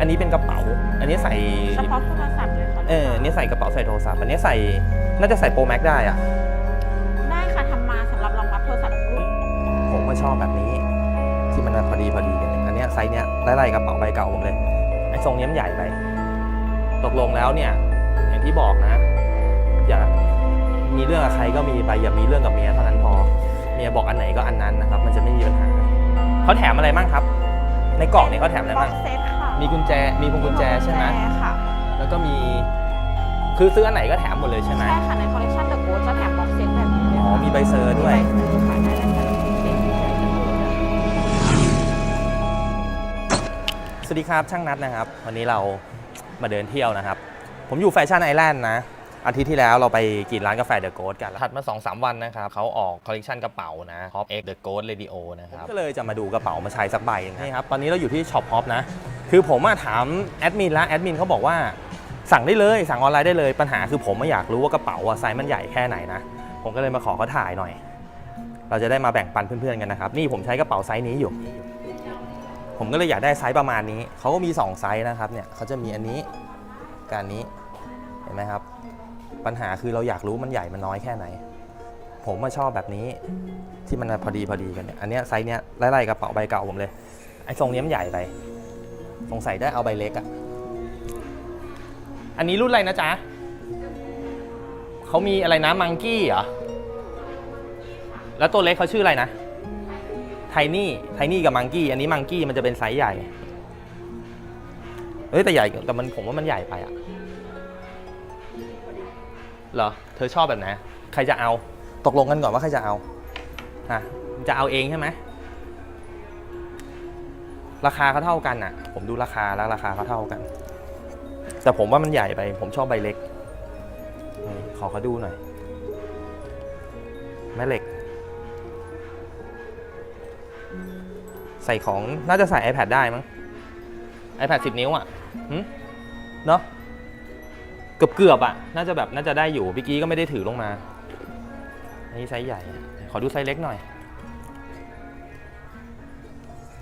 อันนี้เป็นกระเป๋า อันนี้ใส่เฉพาะโทรศัพท์เลยค่ะเอออันนี้ใส่กระเป๋าใส่โทรศัพท์ อันนี้ใส่น่าจะใส่โปรแม็กได้อะได้ค่ะทำมาสำหรับรองรับโทรศัพท์ทุกรุ่นผมก็ชอบแบบนี้ ที่มันพอดีพอดีกันอันเนี้ยไซส์เนี้ยไล่ๆกระเป๋าใบเก่าผมเลยไอ้ทรงเนี้ยมันใหญ่ไปตกลงแล้วเนี่ย อย่างที่บอกนะ อย่ามีเรื่องกับใครก็มีไปอย่ามีเรื่องกับเมียเท่านั้นพอเมียบอกอันไหนก็อันนั้นนะครับ มันจะไม่มีปัญหาเขาแถมอะไรบ้างครับ ในกล่องเนี่ยเขาแถมอะไรบ็อบ้างกเซตค่ะ มีกุญแจมีพวงกุญแจใช่ไหมกุญแจค่ะแล้วก็มีคือซื้ออันไหนก็แถมหมดเลยใช่ไหมใช่ค่ะในคอลเลคชันเดอะโกจะแถมบ็อกเซตแบบนี้เลยอ๋อมีใบเซอร์ด้วย มีใบเซอร์ค่ะได้แล้วค่ะเป็นกุญแจเดอะโกด้วยสวัสดีครับช่างนัดนะครับ วันนี้เรามาเดินเที่ยวนะครับ ผมอยู่แฟชั่นไอแลนด์นะ อาทิตย์ที่แล้วเราไปกินร้านกาแฟเดอะโก t กันถัดมา2อสวันนะครับเขาออกคอลเลคชันกระเป๋านะ Hop X The Ghost Radio นะครับ ก็เลยจะมาดูกระเป๋ามาใช้สักใบนะนี่ครับ ตอนนี้เราอยู่ที่ช็อป Hop นะ คือผมมาถามแอดมินแล้วแอดมินเขาบอกว่าสั่งได้เลยสั่งออนไลน์ได้เลยปัญหาคือผมไม่อยากรู้ว่ากระเป๋าอะไซส์มันใหญ่แค่ไหนนะ ผมก็เลยมาขอเขาถ่ายหน่อย เราจะได้มาแบ่งปันเพื่อนๆกันนะครับ นี่ผมใช้กระเป๋าไซส์นี้อยู่ ผมก็เลยอยากได้ไซส์ประมาณนี้ เขาก็มี 2 ไซส์นะครับเนี่ยเขาจะมีอันนี้กับอันนี้เห็นไหมครับ ปัญหาคือเราอยากรู้มันใหญ่มันน้อยแค่ไหน ผมมาชอบแบบนี้ที่มันพอดีพอดีกันเนี่ยอันเนี้ยไซส์เนี้ยไล่ๆกระเป๋าใบเก่าผมเลยไอ้ทรงเนี้ยมันใหญ่ไป สงสัยได้เอาใบเล็กอะอันนี้รุ่นอะไรนะจ๊ะเขามีอะไรนะมังกี้เหรอ แล้วตัวเล็กเขาชื่ออะไรนะ ไทนี่ ไทนี่กับมังกี้ อันนี้มังกี้มันจะเป็นไซส์ใหญ่ เฮ้ยแต่ใหญ่แต่มันผมว่ามันใหญ่ไปอะเหรอ เธอชอบแบบไหน ใครจะเอา ตกลงกันก่อนว่าใครจะเอาฮะจะเอาเองใช่ไหม ราคาเขาเท่ากันอะผมดูราคาแล้วราคาเขาเท่ากัน แต่ผมว่ามันใหญ่ไป ผมชอบใบเล็กขอเขาดูหน่อย แม่เหล็ก ใส่ของน่าจะใส่ iPad ได้มั้ง iPad 10 นิ้วอะเนาะเกือบเกือบๆอะ น่าจะแบบน่าจะได้อยู่พี่กี้ก็ไม่ได้ถือลงมา อันนี้ไซส์ใหญ่ ขอดูไซส์เล็กหน่อย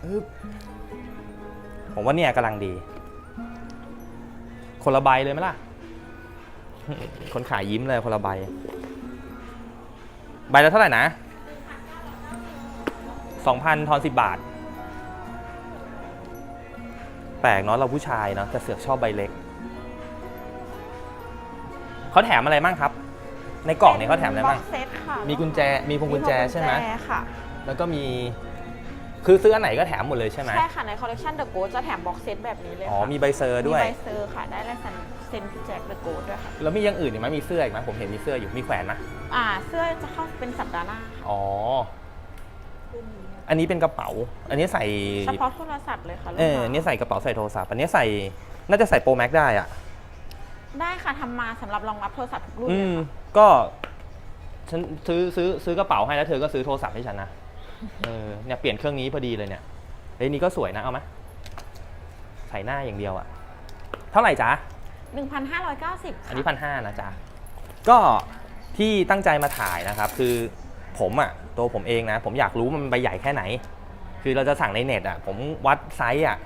อ ผมว่าเนี่ยกำลังดี คนละใบเลยไหมล่ะ คนขายยิ้มเลยคนละใบ ใบละเท่าไหร่นะ2,000ทอน10บาท แปลกเนาะเราผู้ชายเนาะแต่เสือกชอบใบเล็ก เขาแถมอะไรบ้างครับ ในกล่องเนี่ยเขาแถมอะไรบ้างบ็อกเซตค่ะมีกุญแจ มีพวงกุญแจใช่ไหมพวงกุญแจค่ะ แล้วก็มี คือซื้ออันไหนก็แถมหมดเลยใช่ไหมใช่ค่ะในคอลเลคชันเดอะโกจะแถมบ็อกเซตแบบนี้เลยอ๋อ ค่ะมีใบเซอร์ด้วย มีใบเซอร์ค่ะ ได้ลายเซ็นเซ็นพี่แจ็คเดอะโกด้วยค่ะ แล้วมีอย่างอื่นอีกไหมมีเสื้ออีกไหมผมเห็นมีเสื้ออยู่มีแขวนไหมอ่า เสื้อจะเข้าเป็นสัปดาห์หน้าอ๋อ อันนี้เป็นกระเป๋า อันนี้ใส่ เฉพาะโทรศัพท์เลยค่ะลูกเออค้าอันนี้ใส่กระเป๋าใส่โทรศัพท์ อันนี้ใส่ น่าจะใส่โปรแม็กได้อะได้ค่ะทำมาสำหรับรองรับโทรศัพท์ทุกรุ่นอืเลยม ค่ะก็ ฉันซื้อซื้อซื้อกระเป๋าให้แล้วเธอก็ซื้อโทรศัพท์ให้ฉันนะ เออเนี่ยเปลี่ยนเครื่องนี้พอดีเลยเนี่ยเฮ้ยนี่ก็สวยนะเอาไหมใส่หน้าอย่างเดียวอะเท่าไหร่จ๊ะ1,590อันนี้พันห้านะจ๊ะก็ที่ตั้งใจมาถ่ายนะครับ คือผมอะตัวผมเองนะ ผมอยากรู้ว่ามันใบใหญ่แค่ไหน คือเราจะสั่งในเน็ตอะผมวัดไซส์อะ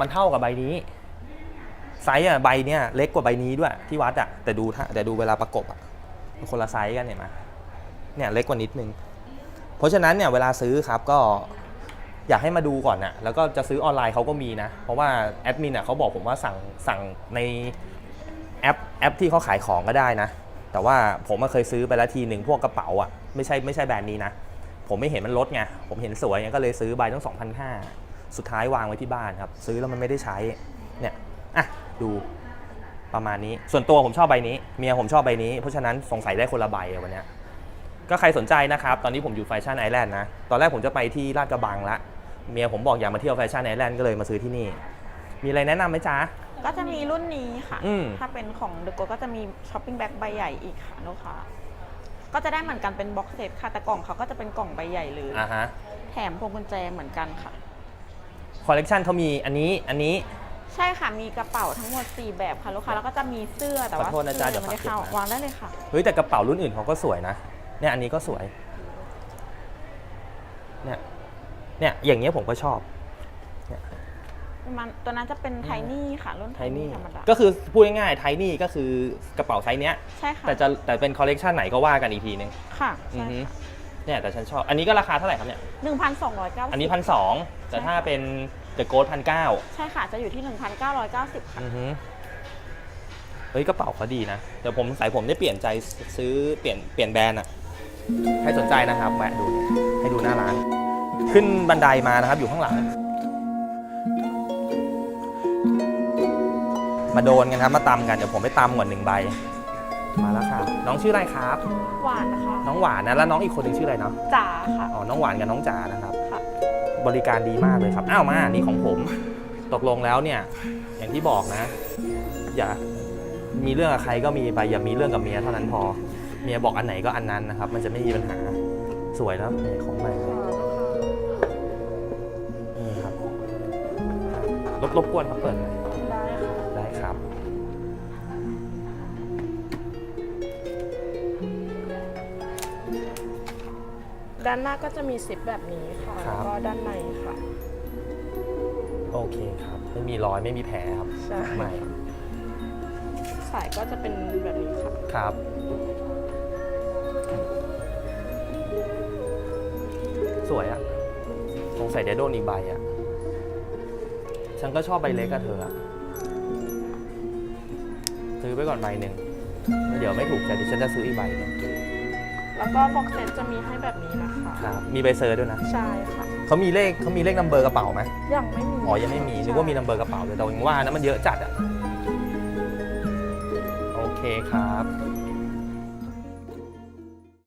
มันเท่ากับใบนี้ไซส์อะใบเนี้ยเล็กกว่าใบนี้ด้วยที่วัดอะแต่ดูถ้าแต่ดูเวลาประกบอะมันคนละไซส์กันเห็นไหมเนี่ยเล็กกว่านิดนึง เพราะฉะนั้นเนี่ยเวลาซื้อครับก็อยากให้มาดูก่อนนะแล้วก็จะซื้อออนไลน์เขาก็มีนะ เพราะว่าแอดมินอะเขาบอกผมว่าสั่งสั่งในแอปแอปที่เขาขายของก็ได้นะ แต่ว่าผมมาเคยซื้อไปแล้วทีหนึ่งพวกกระเป๋าอะไม่ใช่ไม่ใช่แบรนด์นี้นะ ผมไม่เห็นมันลดไงผมเห็นสวยไงก็เลยซื้อใบตั้ง2,500 สุดท้ายวางไว้ที่บ้านครับ ซื้อแล้วมันไม่ได้ใช้เนี่ยอะดูประมาณนี้ส่วนตัวผมชอบใบนี้เมียผมชอบใบนี้เพราะฉะนั้นสงสัยได้คนละใบวันเนี้ย ก็ใครสนใจนะครับ ตอนนี้ผมอยู่แฟชั่นไอแลนด์นะ ตอนแรกผมจะไปที่ลาดกระบังละ เมียผมบอกอยากมาเที่ยวแฟชั่นไอแลนด์ก็เลยมาซื้อที่นี่ มีอะไรแนะนำไหมจ๊ะ ก็จะมีรุ่นนี้ค่ะ อืม ถ้าเป็นของเดอะโกก็จะมีช้อปปิ้งแบ็คใบใหญ่อีกค่ะลูกค้าก็จะได้เหมือนกันเป็นบ็อกเซตค่ะ แต่กล่องเขาก็จะเป็นกล่องใบใหญ่เลย อ่าฮะ แถมพวงกุญแจเหมือนกันค่ะ คอลเลกชันเขามีอันนี้ อันนี้ ใช่ค่ะ มีกระเป๋าทั้งหมด 4 แบบค่ะลูกค้า แล้วก็จะมีเสื้อแต่ว่าขอโทษนะจ๊ะเสื้อยังไม่ได้เข้าเดี๋ยวฝากเก็บนะ วางได้เลยค่ะ เฮ้ยแต่กระเป๋ารุ่นอื่นเขาก็สวยนะ เนี่ยอันนี้ก็สวย เนี่ย เนี่ยอย่างเงี้ยผมก็ชอบ เนี่ยประมาณตัวนั้นจะเป็นไทนี่ค่ะรุ่นไทนี่ธรรมดาก็คือพูดง่ายๆไทนี่ก็คือกระเป๋าไซส์เนี้ยใช่ค่ะแต่จะแต่เป็นคอลเลกชันไหนก็ว่ากันอีกทีนึงค่ะอืใช่อฮึค่ะเนี่ยแต่ฉันชอบอันนี้ก็ราคาเท่าไหร่ครับเนี่ยหนึ่งพันสองร้อยเก้าอันนี้พันสองแต่ถ้าเป็นเดอะโกดพันเก้าใช่ค่ะจะอยู่ที่หนึ่งพันเก้าร้อยเก้าสิบค่ะอือฮึเฮ้ยกระเป๋าเขาดีนะเดี๋ยวผมสายผมได้เปลี่ยนใจซื้อเปลี่ยนเปลี่ยนแบรนด์อะ ให้สนใจนะครับแวะดูให้ดูหน้าร้าน ขึ้นบันไดมานะครับอยู่ข้างหลัง มาโดนกันครับมาตำกันเดี๋ยวผมไปตำก่อนหนึ่งใบ มาแล้วครับน้องชื่ออะไรครับ หวานนะคะน้องหวานนะแล้วน้องอีกคนหนึงชื่ออะไรเนาะจ๋าค่ะ อ๋อน้องหวานกับน้องจ๋านะครับ ค่ะ บริการดีมากเลยครับ อ้าวมา นี่ของผม ตกลงแล้วเนี่ย อย่างที่บอกนะ อย่า มีเรื่องกับใครก็มีไป อย่ามีเรื่องกับเมียเท่านั้นพอ เมียบอกอันไหนก็อันนั้นนะครับ มันจะไม่มีปัญหาสวยแล้วเนี่ยของใหม่เลยนี่ครับรบรบกวนครับเปิดหน่อยได้ค่ะได้ครับด้านหน้าก็จะมีซิปแบบนี้ค่ะครัแล้บวก็ด้านในค่ะ โอเคครับ ไม่มีรอยไม่มีแผลครับใช่ ใหม่สายก็จะเป็นแบบนี้ค่ะ ครับ สวยอะสงสัยเดี๋ยวโดนอีกใบอะฉันก็ชอบใบเล็กกับเธออะซื้อไปก่อนใบหนึ่งแล้วเดี๋ยวไม่ถูกใจเดี๋ยวฉันจะซื้ออีกใบหนึงแล้วก็บ็อกเซตจะมีให้แบบนี้นะคะ ครับ มีใบเซอร์ด้วยนะใช่ค่ะ เขามีเลขเขามีเลขนัมเบอร์กระเป๋าไหมยังไม่มีอ๋อยังไม่มีนึกว่ามีนัมเบอร์กระเป๋าเลยแต่ยังว่านะมันเยอะจัดอะโอเคครับ